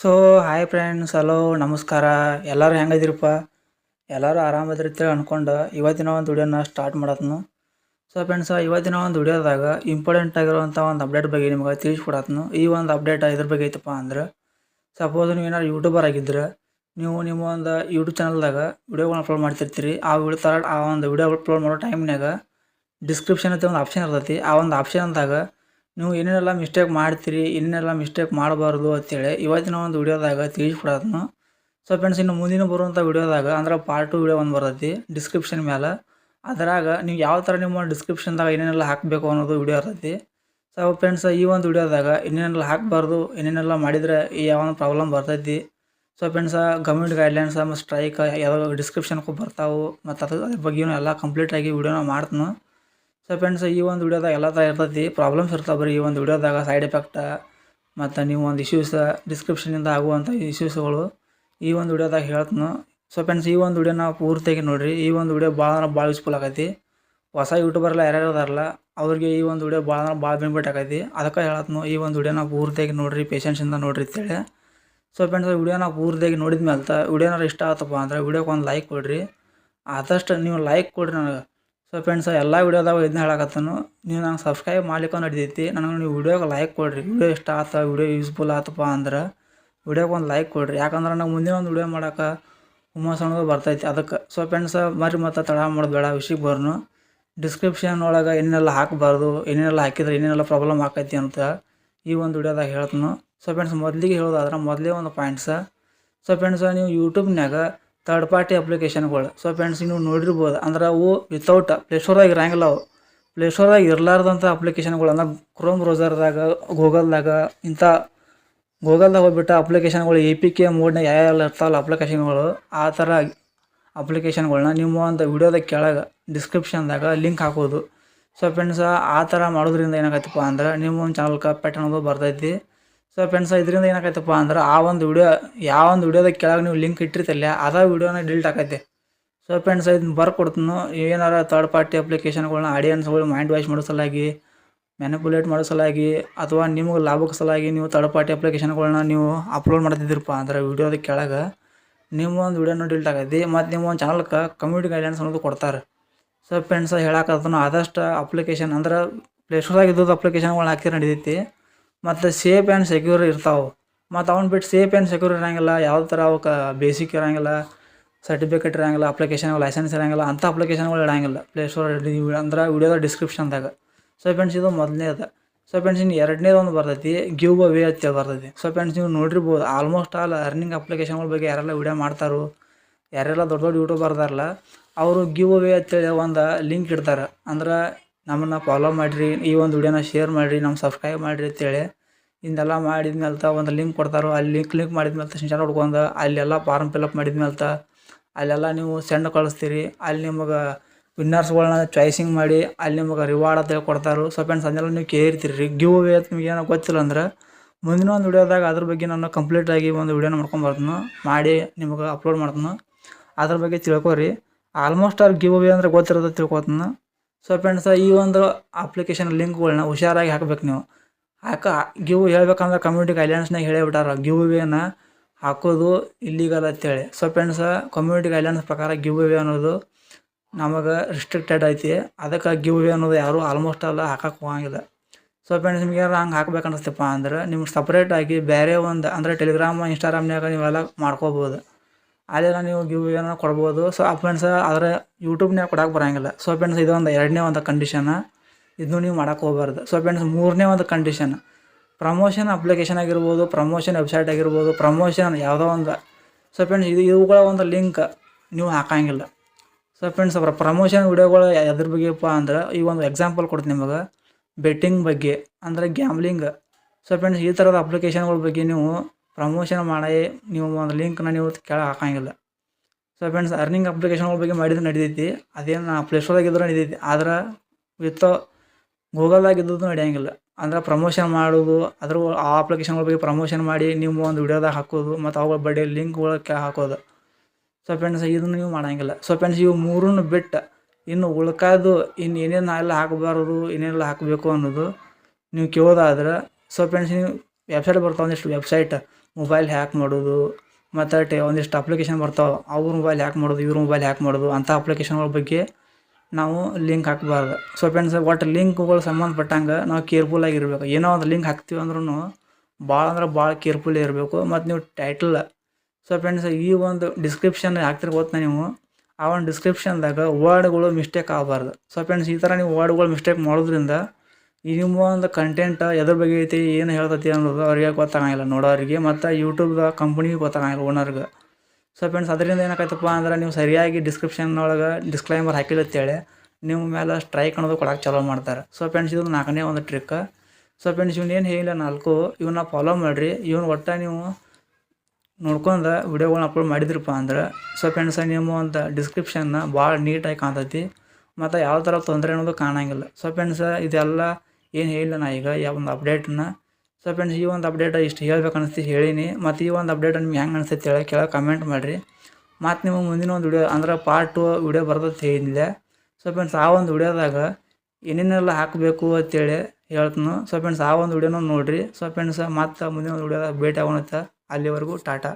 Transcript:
So hi friends hello ನಮಸ್ಕಾರ. ಎಲ್ಲರೂ ಹೆಂಗದಿರಪ್ಪ? ಎಲ್ಲರೂ ಆರಾಮದಿರ್ತೇವೆ ಅಂದ್ಕೊಂಡು ಇವತ್ತಿನ ಒಂದು ವಿಡಿಯೋನ ಸ್ಟಾರ್ಟ್ ಮಾಡತ್ನು. ಸೊ ಫ್ರೆಂಡ್ಸ್ ಇವತ್ತಿನ ಒಂದು ವಿಡಿಯೋದಾಗ ಇಂಪಾರ್ಟೆಂಟ್ ಆಗಿರುವಂಥ ಒಂದು ಅಪ್ಡೇಟ್ ಬಗ್ಗೆ ನಿಮ್ಗೆ ತಿಳಿಸ್ಕೊಡತ್ನು. ಈ ಒಂದು ಅಪ್ಡೇಟ್ ಇದ್ರ ಬಗ್ಗೆ ಐತಪ್ಪ ಅಂದ್ರೆ ಸಪೋಸ್ ನೀವು ಏನಾರು ಯೂಟ್ಯೂಬರ್ ಆಗಿದ್ದರೆ ನೀವು ನಿಮ್ಮ ಒಂದು ಯೂಟ್ಯೂಬ್ ಚಾನಲ್ದಾಗ ವಿಡಿಯೋಗಳನ್ನ ಅಪ್ಲೋಡ್ ಮಾಡ್ತಿರ್ತೀರಿ. ಆ ವಿಡಿಯೋ ಥರ ಆ ಒಂದು ವಿಡಿಯೋ ಅಪ್ಲೋಡ್ ಮಾಡೋ ಟೈಮ್ನಾಗ ಡಿಸ್ಕ್ರಿಪ್ಷನ್ ಅಂತ ಒಂದು ಆಪ್ಷನ್ ಇರ್ತೈತಿ. ಆ ಒಂದು ಆಪ್ಷನ್ದಾಗ ನೀವು ಏನೇನೆಲ್ಲ ಮಿಸ್ಟೇಕ್ ಮಾಡ್ತೀರಿ, ಏನೇನೆಲ್ಲ ಮಿಸ್ಟೇಕ್ ಮಾಡಬಾರ್ದು ಅಂತೇಳಿ ಇವತ್ತಿನ ಒಂದು ವಿಡಿಯೋದಾಗ ತಿಳಿಸ್ಕೊಡೋದನ್ನು. ಸೊ ಫ್ರೆಂಡ್ಸ್ ಇನ್ನು ಮುಂದಿನ ಬರುವಂಥ ವಿಡಿಯೋದಾಗ, ಅಂದ್ರೆ ಪಾರ್ಟ್ ಟು ವಿಡಿಯೋ ಒಂದು ಬರ್ತೈತಿ ಡಿಸ್ಕ್ರಿಪ್ಷನ್ ಮೇಲೆ ಅದರಾಗ ನೀವು ಯಾವ ಥರ ನಿಮ್ಮ ಡಿಸ್ಕ್ರಿಪ್ಷನ್ದಾಗ ಏನೇನೆಲ್ಲ ಹಾಕಬೇಕು ಅನ್ನೋದು ವಿಡಿಯೋ ಇರ್ತೈತಿ. ಸೊ ಫ್ರೆಂಡ್ಸ್ ಈ ಒಂದು ವಿಡಿಯೋದಾಗ ಏನೇನೆಲ್ಲ ಹಾಕಬಾರ್ದು, ಏನೇನೆಲ್ಲ ಮಾಡಿದರೆ ಯಾವ ಪ್ರಾಬ್ಲಮ್ ಬರ್ತೈತಿ. ಸೊ ಫ್ರೆಂಡ್ಸ್ ಗೌರ್ಮೆಂಟ್ ಗೈಡ್ಲೈನ್ಸ್ ಮತ್ತು ಸ್ಟ್ರೈಕ್ ಯಾವ ಡಿಸ್ಕ್ರಿಪ್ಷನ್ಗೂ ಬರ್ತಾವೆ, ಮತ್ತು ಅದ್ರ ಬಗ್ಗೆ ಎಲ್ಲ ಕಂಪ್ಲೀಟಾಗಿ ವಿಡಿಯೋನ ಮಾಡ್ತೀನಿ. ಸೊ ಫ್ರೆಂಡ್ಸ್ ಈ ಒಂದು ವೀಡಿಯೋದಾಗ ಎಲ್ಲ ಥರ ಇರ್ತೈತಿ. ಪ್ರಾಬ್ಲಮ್ಸ್ ಇರ್ತಾವೆ ಬರೀ ಈ ಒಂದು ವಿಡಿಯೋದಾಗ ಸೈಡ್ ಎಫೆಕ್ಟ್ ಮತ್ತು ನೀವು ಒಂದು ಇಶ್ಯೂಸ್ ಡಿಸ್ಕ್ರಿಪ್ಷನಿಂದ ಆಗುವಂಥ ಇಶ್ಯೂಸ್ಗಳು ಈ ಒಂದು ವೀಡಿಯೋದಾಗ ಹೇಳ್ತೀನಿ. ಸೊ ಫ್ರೆಂಡ್ಸ್ ಈ ಒಂದು ವಿಡಿಯೋನ ಪೂರ್ತಿಯಾಗಿ ನೋಡಿರಿ. ಈ ಒಂದು ವೀಡಿಯೋ ಭಾಳ ಅಂದ್ರೆ ಭಾಳ ಯೂಸ್ಫುಲ್ ಆಗೈತಿ. ಹೊಸ ಯೂಟ್ಯೂಬರ್ಲ್ಲ ಯಾರ್ಯಾರು ಇದಾರಲ್ಲ ಅವ್ರಿಗೆ ಈ ಒಂದು ವೀಡಿಯೋ ಭಾಳ ಅಂದ್ರೆ ಭಾಳ ಬೆನಿಫಿಟ್ ಆಗೈತಿ. ಅದಕ್ಕೆ ಹೇಳತ್ನು, ಈ ಒಂದು ವಿಡಿಯೋನ ಪೂರ್ತಿಯಾಗಿ ನೋಡಿರಿ ಪೇಷನ್ಸಿಂದ ನೋಡಿರಿ ಅಂತೇಳಿ. ಸೊ ಫ್ರೆಂಡ್ಸ್ ವಿಡಿಯೋನ ಪೂರ್ತಿಯಾಗಿ ನೋಡಿದ ಮೇಲೆ ವೀಡಿಯೋನಾರು ಇಷ್ಟ ಆತಪ್ಪ ಅಂದ್ರೆ ವೀಡಿಯೋಗೆ ಒಂದು ಲೈಕ್ ಕೊಡಿರಿ. ಆದಷ್ಟು ನೀವು ಲೈಕ್ ಕೊಡ್ರಿ ನನಗೆ. ಸೊ ಫ್ರೆಂಡ್ಸ್ ಎಲ್ಲ ವೀಡಿಯೋದಾಗ ಇದನ್ನ ಹೇಳಕತ್ತನು. ನೀವು ನಂಗೆ ಸಬ್ಸ್ಕ್ರೈಬ್ ಮಾಡ್ಲಿಕ್ಕೆ ನಡಿತೈತಿ. ನನಗೆ ನೀವು ವಿಡಿಯೋಗೆ ಲೈಕ್ ಕೊಡಿರಿ. ವಿಡಿಯೋ ಇಷ್ಟ ಆತ ವಿಡಿಯೋ ಯೂಸ್ಫುಲ್ ಆತಪ್ಪ ಅಂದ್ರೆ ವೀಡಿಯೋಗೆ ಒಂದು ಲೈಕ್ ಕೊಡಿರಿ. ಯಾಕಂದ್ರೆ ನಂಗೆ ಮುಂದಿನ ಒಂದು ವೀಡಿಯೋ ಮಾಡೋಕೆ ಹುಮ್ಮಸ್ ಅನ್ನೋದು ಬರ್ತೈತಿ ಅದಕ್ಕೆ. ಸೊ ಫ್ರೆಂಡ್ಸ್ ಮರಿ ಮತ್ತೆ ತಡ ಮಾಡೋದು ಬೇಡ. ವಿಷಯಕ್ಕೆ ಬರೋನು. ಡಿಸ್ಕ್ರಿಪ್ಷನ್ ಒಳಗೆ ಏನೆಲ್ಲ ಹಾಕಬಾರ್ದು, ಏನೇನೆಲ್ಲ ಹಾಕಿದ್ರೆ ಏನೇನೆಲ್ಲ ಪ್ರಾಬ್ಲಮ್ ಆಕೈತಿ ಅಂತ ಈ ಒಂದು ವಿಡಿಯೋದಾಗ ಹೇಳ್ತನು. ಸೊ ಫ್ರೆಂಡ್ಸ್ ಮೊದಲಿಗೆ ಹೇಳೋದಾದ್ರೆ ಮೊದಲೇ ಒಂದು ಪಾಯಿಂಟ್ಸ ಸೊ ಫ್ರೆಂಡ್ಸ್ ನೀವು ಯೂಟ್ಯೂಬ್ನಾಗ ತರ್ಡ್ ಪಾರ್ಟಿ ಅಪ್ಲಿಕೇಶನ್ಗಳು ಸೊ ಫ್ರೆಂಡ್ಸ್ ನೀವು ನೋಡಿರ್ಬೋದು. ಅಂದ್ರೆ ಅವು ವಿತೌಟ್ ಪ್ಲೇಸ್ಟೋರ್ದಾಗ ಇರಂಗಿಲ್ಲ ಅವು. ಪ್ಲೇಸ್ಟೋರ್ದಾಗ ಇರಲಾರ್ದಂಥ ಅಪ್ಲಿಕೇಶನ್ಗಳು ಅಂದ್ರೆ ಕ್ರೋಮ್ ಬ್ರೌಸರ್ದಾಗ ಗೂಗಲ್ದಾಗ ಇಂಥ ಗೂಗಲ್ದಾಗ ಹೋಗ್ಬಿಟ್ಟು ಅಪ್ಲಿಕೇಶನ್ಗಳು ಎ ಪಿ ಕೆ ಮೋಡ್ನಾಗ ಯಾವ್ಯಾವ ಇರ್ತಾವಲ್ಲ ಅಪ್ಲಿಕೇಶನ್ಗಳು ಆ ಥರ ಅಪ್ಲಿಕೇಶನ್ಗಳನ್ನ ನಿಮ್ಮ ಒಂದು ವಿಡಿಯೋದ ಕೆಳಗೆ ಡಿಸ್ಕ್ರಿಪ್ಷನ್ದಾಗ ಲಿಂಕ್ ಹಾಕೋದು. ಸೊ ಫ್ರೆಂಡ್ಸ್ ಆ ಥರ ಮಾಡೋದ್ರಿಂದ ಏನಾಗತ್ತಪ್ಪ ಅಂದ್ರೆ ನಿಮ್ಮ ಒಂದು ಚಾನಲ್ಗೆ ಪೆಟ್ ಬರ್ತೈತಿ ಸೊ ಫ್ರೆಂಡ್ಸ್ ಇದರಿಂದ ಏನಾಗತ್ತಪ್ಪ ಅಂದ್ರೆ ಆ ಒಂದು ವಿಡಿಯೋ ಯಾವ ಒಂದು ವಿಡಿಯೋದ ಕೆಳಗೆ ನೀವು ಲಿಂಕ್ ಇಟ್ಟಿರ್ತಲ್ಲ ಅದ ವಿಡಿಯೋನ ಡಿಲೀಟ್ ಆಕೈತೆ. ಸೊ ಫ್ರೆಂಡ್ಸ್ ಇದನ್ನ ಬರ್ಕೊಡ್ತೀನಿ. ಏನಾರ ಥರ್ಡ್ ಪಾರ್ಟಿ ಅಪ್ಲಿಕೇಶನ್ಗಳನ್ನ ಆಡಿಯನ್ಸ್ಗಳು ಮೈಂಡ್ ವಾಶ್ ಮಾಡೋ ಸಲಾಗಿ ಮ್ಯಾನಿಪುಲೇಟ್ ಮಾಡೋ ಸಲಾಗಿ, ಅಥವಾ ನಿಮಗೆ ಲಾಭಕ್ಕೆ ಸಲಾಗಿ ನೀವು ಥರ್ಡ್ ಪಾರ್ಟಿ ಅಪ್ಲಿಕೇಶನ್ಗಳನ್ನ ನೀವು ಅಪ್ಲೋಡ್ ಮಾಡ್ತಿದ್ದೀರಪ್ಪ ಅಂದ್ರೆ ವಿಡಿಯೋದ ಕೆಳಗೆ, ನಿಮ್ಮ ಒಂದು ವಿಡಿಯೋನ ಡಿಲೀಟ್ ಆಗೈತಿ ಮತ್ತು ನಿಮ್ಮ ಒಂದು ಚಾನಲ್ಗೆ ಕಮ್ಯುನಿಟಿ ಗೈಡ್ಲೈನ್ಸ್ ಅನ್ನೋದು ಕೊಡ್ತಾರೆ. ಸೊ ಫ್ರೆಂಡ್ಸ್ ಹೇಳಕತ್ತನು ಆದಷ್ಟು ಅಪ್ಲಿಕೇಶನ್ ಅಂದ್ರೆ ಪ್ಲೇಸ್ಟೋರ್ದಾಗ ಇದ್ದದ್ದು ಅಪ್ಲಿಕೇಶನ್ಗಳನ್ನ ಹಾಕಿದ್ರೆ ನಡಿತೈತಿ. ಮತ್ತು ಸೇಫ್ ಆ್ಯಂಡ್ ಸೆಕ್ಯೂರ್ ಇರ್ತಾವೆ. ಮತ್ತು ಅವ್ನು ಬಿಟ್ಟು ಸೇಫ್ ಆ್ಯಂಡ್ ಸೆಕ್ಯೂರ್ ಇರೋಂಗಿಲ್ಲ ಯಾವ ಥರ ಅವಕ್ಕೆ ಬೇಸಿಕ್ ಇರೋಂಗಿಲ್ಲ ಸರ್ಟಿಫಿಕೇಟ್ ಇರೋಂಗಿಲ್ಲ ಅಪ್ಲಿಕೇಶನ್ ಲೈಸೆನ್ಸ್ ಇರೋಂಗಿಲ್ಲ, ಅಂಥ ಅಪ್ಲಿಕೇಶನ್ಗಳು ಇರಂಗಿಲ್ಲ ಪ್ಲೇ ಸ್ಟೋರ್ ಅಂದ್ರೆ ವಿಡಿಯೋದ ಡಿಸ್ಕ್ರಿಪ್ಷನ್ದಾಗ ಸೊ ಫ್ರೆಂಡ್ಸ್ ಇದು ಮೊದಲನೇ ಅದ. ಸೊ ಫ್ರೆಂಡ್ಸ್ ಇನ್ನು ಎರಡನೇದು ಒಂದು ಬರ್ತೈತಿ ಗಿವ್ ಅವೇ ಅಂತ ಬರ್ತೈತಿ. ಸೊ ಫ್ರೆಂಡ್ಸ್ ನೀವು ನೋಡಿರ್ಬೋದು ಆಲ್ಮೋಸ್ಟ್ ಆಲ್ ಅರ್ನಿಂಗ್ ಅಪ್ಲಿಕೇಶನ್ಗಳ ಬಗ್ಗೆ ಯಾರೆಲ್ಲ ವಿಡಿಯೋ ಮಾಡ್ತಾರೋ, ಯಾರೆಲ್ಲ ದೊಡ್ಡ ದೊಡ್ಡ ಯೂಟ್ಯೂಬ್ ಬರ್ತಾರಲ್ಲ ಅವರು ಗಿವ್ ಅವೇ ಅಂತೇಳಿ ಒಂದು ಲಿಂಕ್ ಇಡ್ತಾರೆ. ಅಂದ್ರೆ ನಮ್ಮನ್ನು ಫಾಲೋ ಮಾಡಿರಿ, ಈ ಒಂದು ವಿಡಿಯೋನ ಶೇರ್ ಮಾಡಿರಿ ನಮ್ಮ ಸಬ್ಸ್ಕ್ರೈಬ್ ಮಾಡಿರಿ ಅಂತೇಳಿ. ಇಂದೆಲ್ಲ ಮಾಡಿದ್ಮೇಲೆ ತ ಒಂದು ಲಿಂಕ್ ಕೊಡ್ತಾರೋ, ಅಲ್ಲಿ ಲಿಂಕ್ ಲಿಂಕ್ ಮಾಡಿದ್ಮೇಲೆ ಸ್ಕ್ರೀನ್ಶಾಟ್ ಹುಡ್ಕೊಂಡು, ಅಲ್ಲೆಲ್ಲ ಫಾರ್ಮ್ ಫಿಲಪ್ ಮಾಡಿದ್ಮೇಲೆ ಅಲ್ಲೆಲ್ಲ ನೀವು ಸೆಂಡ್ ಕಳಿಸ್ತೀರಿ. ಅಲ್ಲಿ ನಿಮಗೆ ವಿನ್ನರ್ಸ್ಗಳನ್ನ ಚಾಯ್ಸಿಂಗ್ ಮಾಡಿ, ಅಲ್ಲಿ ನಿಮಗೆ ರಿವಾರ್ಡ್ ಅಂತ ಕೊಡ್ತಾರೋ. ಸೊ ಫ್ರೆಂಡ್ಸ್ ಅದನ್ನೆಲ್ಲ ನೀವು ಕೇಳಿರ್ತೀರಿ. ಗಿವ್ ಅವೇ ಅಂತ ನಿಮ್ಗೆ ಏನೋ ಗೊತ್ತಿಲ್ಲ ಅಂದ್ರೆ, ಮುಂದಿನ ಒಂದು ವಿಡಿಯೋದಾಗ ಅದ್ರ ಬಗ್ಗೆ ನಾನು ಕಂಪ್ಲೀಟಾಗಿ ಒಂದು ವಿಡಿಯೋನ ಮಾಡ್ಕೊಂಬರ್ತೀನಿ ಮಾಡಿ ನಿಮಗೆ ಅಪ್ಲೋಡ್ ಮಾಡ್ತೀನಿ. ಅದ್ರ ಬಗ್ಗೆ ತಿಳ್ಕೊರಿ. ಆಲ್ಮೋಸ್ಟ್ ಅವ್ರು ಗಿವ್ ಅವೇ ಅಂದ್ರೆ ಗೊತ್ತಿರೋದು ತಿಳ್ಕೊತೀನಿ. ಸೊ ಫ್ರೆಂಡ್ಸ್ ಈ ಒಂದು ಅಪ್ಲಿಕೇಶನ್ ಲಿಂಕ್ಗಳನ್ನ ಹುಷಾರಾಗಿ ಹಾಕ್ಬೇಕು ನೀವು. ಹಾಕ, ಗಿವ್ ಹೇಳ್ಬೇಕಂದ್ರೆ ಕಮ್ಯುನಿಟಿ ಗೈಡ್ಲೈನ್ಸ್ನಾಗ ಹೇಳೇ ಬಿಟ್ಟಾರ. ಗಿವ್ ವೇನ ಹಾಕೋದು ಇಲ್ಲಿಗಲ್ ಅಂತೇಳಿ. ಸೊ ಫ್ರೆಂಡ್ಸ್ ಕಮ್ಯುನಿಟಿ ಗೈಡ್ಲೈನ್ಸ್ ಪ್ರಕಾರ ಗಿವ್ ವೇ ಅನ್ನೋದು ನಮಗೆ ರಿಸ್ಟ್ರಿಕ್ಟೆಡ್ ಐತಿ. ಅದಕ್ಕೆ ಗಿವ್ ವೇ ಅನ್ನೋದು ಯಾರೂ ಆಲ್ಮೋಸ್ಟ್ ಅಲ್ಲ ಹಾಕಕ್ಕೆ ಹೋಗಂಗಿಲ್ಲ. ಸೊ ಫ್ರೆಂಡ್ಸ್ ನಿಮಗೆ ಹಂಗೆ ಹಾಕ್ಬೇಕು ಅನಿಸ್ತಪ್ಪ ಅಂದ್ರೆ ನಿಮ್ಗೆ ಸಪ್ರೇಟಾಗಿ ಬೇರೆ ಒಂದು, ಅಂದರೆ ಟೆಲಿಗ್ರಾಮ್ ಇನ್ಸ್ಟಾಗ್ರಾಮ್ನಾಗ ನೀವೆಲ್ಲ ಮಾಡ್ಕೋಬೋದು. ಅಲ್ಲೆಲ್ಲ ನೀವು ಗಿವ್ ಏನೋ ಕೊಡ್ಬೋದು. ಸೊ ಆ ಫ್ರೆಂಡ್ಸ್ ಆದರೆ ಯೂಟ್ಯೂಬ್ನಾಗ ಕೊಡಕ್ಕೆ ಬರೋಂಗಿಲ್ಲ. ಸೊ ಫ್ರೆಂಡ್ಸ್ ಇದೊಂದು ಎರಡನೇ ಒಂದು ಕಂಡೀಷನ್ ಇದನ್ನು ನೀವು ಮಾಡೋಕ್ಕೆ ಹೋಗ್ಬಾರ್ದು. ಸೊ ಫ್ರೆಂಡ್ಸ್ ಮೂರನೇ ಒಂದು ಕಂಡೀಷನ್ ಪ್ರಮೋಷನ್ ಅಪ್ಲಿಕೇಶನ್ ಆಗಿರ್ಬೋದು ಪ್ರಮೋಷನ್ ವೆಬ್ಸೈಟ್ ಆಗಿರ್ಬೋದು ಪ್ರಮೋಷನ್ ಯಾವುದೋ ಒಂದು. ಸೊ ಫ್ರೆಂಡ್ಸ್ ಇದು ಇವುಗಳ ಒಂದು ಲಿಂಕ್ ನೀವು ಹಾಕಂಗಿಲ್ಲ. ಸೊ ಫ್ರೆಂಡ್ಸ್ ಅವರ ಪ್ರಮೋಷನ್ ವಿಡಿಯೋಗಳು ಎದ್ರ ಬಗ್ಗೆಪ್ಪ ಅಂದ್ರೆ, ಈ ಒಂದು ಎಕ್ಸಾಂಪಲ್ ಕೊಡ್ತೀನಿ ನಿಮಗೆ. ಬೆಟ್ಟಿಂಗ್ ಬಗ್ಗೆ, ಅಂದರೆ ಗ್ಯಾಮ್ಲಿಂಗ್ ಸೊ ಫ್ರೆಂಡ್ಸ್ ಈ ಥರದ ಅಪ್ಲಿಕೇಶನ್ಗಳ ಬಗ್ಗೆ ನೀವು ಪ್ರಮೋಷನ್ ಮಾಡಿ ನೀವು ಒಂದು ಲಿಂಕ್ನ ನೀವು ಕೆಳಗೆ ಹಾಕಂಗಿಲ್ಲ. ಸೊ ಫ್ರೆಂಡ್ಸ್ ಅರ್ನಿಂಗ್ ಅಪ್ಲಿಕೇಶನ್ಗಳ ಬಗ್ಗೆ ಮಾಡಿದ್ರೆ ನಡೀತೈತಿ. ಅದೇನು ಪ್ಲೇಸ್ಟೋರ್ದಾಗ ಇದ್ರೂ ನಡೀತೈತಿ. ಆದ್ರೆ ವಿತ್ ಗೂಗಲ್ದಾಗ ನಡೆಯೋಂಗಿಲ್ಲ. ಅಂದ್ರೆ ಪ್ರಮೋಷನ್ ಮಾಡೋದು, ಅದ್ರ ಆ ಅಪ್ಲಿಕೇಶನ್ಗಳ ಬಗ್ಗೆ ಪ್ರಮೋಷನ್ ಮಾಡಿ ನೀವು ಒಂದು ವಿಡಿಯೋದಾಗ ಹಾಕೋದು, ಮತ್ತು ಅವುಗಳ ಬಡ್ಡಿ ಒಳಗೆ ಹಾಕೋದು. ಸೊ ಫ್ರೆಂಡ್ಸ್ ಇದನ್ನು ನೀವು ಮಾಡಂಗಿಲ್ಲ. ಸೊ ಫ್ರೆಂಡ್ಸ್ ಇವು ಮೂರನ್ನು ಬಿಟ್ಟು ಇನ್ನು ಉಳ್ಕಾದು ಇನ್ನು ಏನೇನು ಎಲ್ಲ ಹಾಕಬಾರ್ದು ಏನೆಲ್ಲ ಹಾಕಬೇಕು ಅನ್ನೋದು ನೀವು ಕೇಳೋದಾದ್ರೆ ಸೊ ಫ್ರೆಂಡ್ಸ್ ನೀವು ವೆಬ್ಸೈಟ್ ಬರ್ತಾವೆ ಒಂದಿಷ್ಟು ವೆಬ್ಸೈಟ್ ಮೊಬೈಲ್ ಹ್ಯಾಕ್ ಮಾಡೋದು, ಮತ್ತು ಟೆ, ಒಂದಿಷ್ಟು ಅಪ್ಲಿಕೇಶನ್ ಬರ್ತಾವೆ, ಅವ್ರ ಮೊಬೈಲ್ ಹ್ಯಾಕ್ ಮಾಡೋದು, ಇವ್ರ ಮೊಬೈಲ್ ಹ್ಯಾಕ್ ಮಾಡೋದು, ಅಂಥ ಅಪ್ಲಿಕೇಶನ್ಗಳ ಬಗ್ಗೆ ನಾವು ಲಿಂಕ್ ಹಾಕಬಾರ್ದು. ಸೊ ಫ್ರೆಂಡ್ಸ್ ಒಟ್ಟು ಲಿಂಕ್ಗಳು ಸಂಬಂಧಪಟ್ಟಂಗೆ ನಾವು ಕೇರ್ಫುಲ್ ಆಗಿರ್ಬೇಕು. ಏನೋ ಒಂದು ಲಿಂಕ್ ಹಾಕ್ತೀವಿ ಅಂದ್ರೂ ಭಾಳ ಅಂದ್ರೆ ಭಾಳ ಕೇರ್ಫುಲ್ ಇರಬೇಕು, ಮತ್ತು ನೀವು ಟೈಟಲ್ ಸೊ ಫ್ರೆಂಡ್ಸ್ ಈ ಒಂದು ಡಿಸ್ಕ್ರಿಪ್ಷನ್ ಹಾಕ್ತಿರ್ಬೋದು ನೀವು? ಆ ಒಂದು ಡಿಸ್ಕ್ರಿಪ್ಷನ್ದಾಗ ವರ್ಡ್ಗಳು ಮಿಸ್ಟೇಕ್ ಆಗಬಾರ್ದು. ಸೊ ಫ್ರೆಂಡ್ಸ್ ಈ ಥರ ನೀವು ವರ್ಡ್ಗಳು ಮಿಸ್ಟೇಕ್ ಮಾಡೋದ್ರಿಂದ ನಿಮ್ಮ ಒಂದು ಕಂಟೆಂಟ್ ಎದ್ರ ಬಗ್ಗೆ ಐತಿ, ಏನು ಹೇಳ್ತೈತಿ ಅನ್ನೋದು ಅವ್ರಿಗೆ ಗೊತ್ತಾಗಂಗಿಲ್ಲ. ನೋಡೋರಿಗೆ ಮತ್ತು ಯೂಟ್ಯೂಬ್ದ ಕಂಪ್ನಿಗೆ ಗೊತ್ತಾಗಂಗಿಲ್ಲ ಓನರ್ಗೆ ಸೊ ಫ್ರೆಂಡ್ಸ್ ಅದರಿಂದ ಏನಾಗೈತಪ್ಪ ಅಂದ್ರೆ ನೀವು ಸರಿಯಾಗಿ ಡಿಸ್ಕ್ರಿಪ್ಷನ್ ಒಳಗೆ ಡಿಸ್ಕ್ಲೈಮರ್ ಹಾಕಿಲ್ಲ ಅಂತೇಳಿ, ನಿಮ್ಮ ಮೇಲೆ ಸ್ಟ್ರೈಕ್ ಅನ್ನೋದು ಕೊಡಕ್ಕೆ ಚಾಲೂ ಮಾಡ್ತಾರೆ. ಸೊ ಫ್ರೆಂಡ್ಸ್ ಇದು ನಾಲ್ಕನೇ ಒಂದು ಟ್ರಿಕ್ ಸೊ ಫ್ರೆಂಡ್ಸ್ ಇವ್ನು ಏನು ಹೇಳಿಲ್ಲ ನಾಲ್ಕು ಇವನ್ನ ಫಾಲೋ ಮಾಡಿರಿ. ಇವ್ನ ಒಟ್ಟು ನೀವು ನೋಡ್ಕೊಂಡು ವಿಡಿಯೋಗಳನ್ನ ಅಪ್ಲೋಡ್ ಮಾಡಿದ್ರಪ್ಪ ಅಂದ್ರೆ ಸೊ ಫ್ರೆಂಡ್ಸ್ ನಿಮ್ಮ ಒಂದು ಡಿಸ್ಕ್ರಿಪ್ಷನ್ನ ಭಾಳ ನೀಟಾಗಿ ಕಾಣ್ತೈತಿ. ಮತ್ತು ಯಾವ ಥರ ತೊಂದರೆ ಅನ್ನೋದು ಕಾಣಂಗಿಲ್ಲ. ಸೊ ಫ್ರೆಂಡ್ಸ್ ಇದೆಲ್ಲ ಏನು ಹೇಳಿಲ್ಲ ನಾ ಈಗ. ಯಾವ ಒಂದು ಅಪ್ಡೇಟನ್ನ ಸೊ ಫ್ರೆಂಡ್ಸ್ ಈ ಒಂದು ಅಪ್ಡೇಟ್ ಇಷ್ಟು ಹೇಳ್ಬೇಕು ಅನಿಸ್ತಿ ಹೇಳೀನಿ. ಮತ್ತು ಈ ಒಂದು ಅಪ್ಡೇಟ್ ನಿಮ್ಗೆ ಹೆಂಗೆ ಅನಿಸುತ್ತೆ ಹೇಳಿ ಕೆಳಗೆ ಕಮೆಂಟ್ ಮಾಡಿರಿ. ಮತ್ತು ನಿಮಗೆ ಮುಂದಿನ ಒಂದು ವಿಡಿಯೋ ಅಂದ್ರೆ ಪಾರ್ಟ್ ಟು ವಿಡಿಯೋ ಬರ್ತದೆ ಹೇಳಿದ್ದೆ ಸೊ ಫ್ರೆಂಡ್ಸ್ ಆ ಒಂದು ವಿಡಿಯೋದಾಗ ಏನೇನೆಲ್ಲ ಹಾಕಬೇಕು ಅಂತೇಳಿ ಹೇಳ್ತೀನಿ. ಸೊ ಫ್ರೆಂಡ್ಸ್ ಆ ಒಂದು ವಿಡಿಯೋನೂ ನೋಡಿರಿ. ಸೊ ಫ್ರೆಂಡ್ಸ್ ಮತ್ತು ಮುಂದಿನ ಒಂದು ವಿಡಿಯೋದಾಗ ಭೇಟಿ ಆಗೋಣ ಅಲ್ಲಿವರೆಗೂ ಟಾಟಾ.